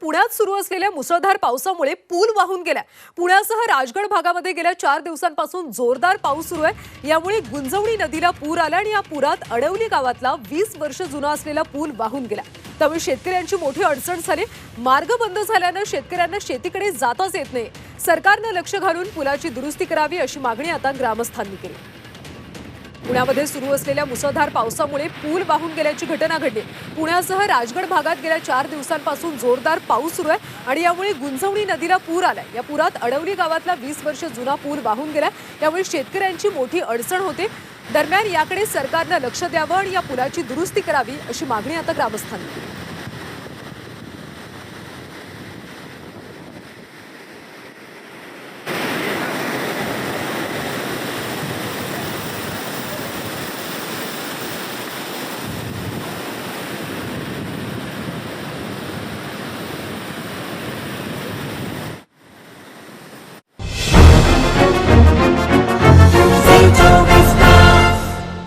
पुण्यात सुरू असलेल्या मुसळधार पावसामुळे पूल वाहून गेला पुण्यासह राजगड भागामध्ये गेल्या चार दिवसांपासून जोरदार पाऊस सुरू आहे. यामुळे गुंजवणी नदीला पूर आला आणि या पुरात अडवली गावातला वीस वर्ष जुना असलेला पूल वाहून गेला. त्यामुळे शेतकऱ्यांची मोठी अडचण झाली. मार्ग बंद झाल्यानं शेतकऱ्यांना शेतीकडे जाताच येत नाही. सरकारनं लक्ष घालून पुलाची दुरुस्ती करावी अशी मागणी आता ग्रामस्थांनी केली. पुण्यामध्ये सुरू असलेल्या मुसळधार पावसामुळे पूल वाहून गेल्याची घटना घडली. पुण्यासह राजगड भागात गेल्या चार दिवसांपासून जोरदार पाऊस सुरू आहे आणि यामुळे गुंजवणी नदीला पूर आलाय. या पुरात अडवली गावातला वीस वर्ष जुना पूल वाहून गेला यामुळे शेतकऱ्यांची मोठी अडचण होते. दरम्यान याकडे सरकारनं लक्ष द्यावं आणि या पुलाची दुरुस्ती करावी अशी मागणी आता ग्रामस्थांनी. केली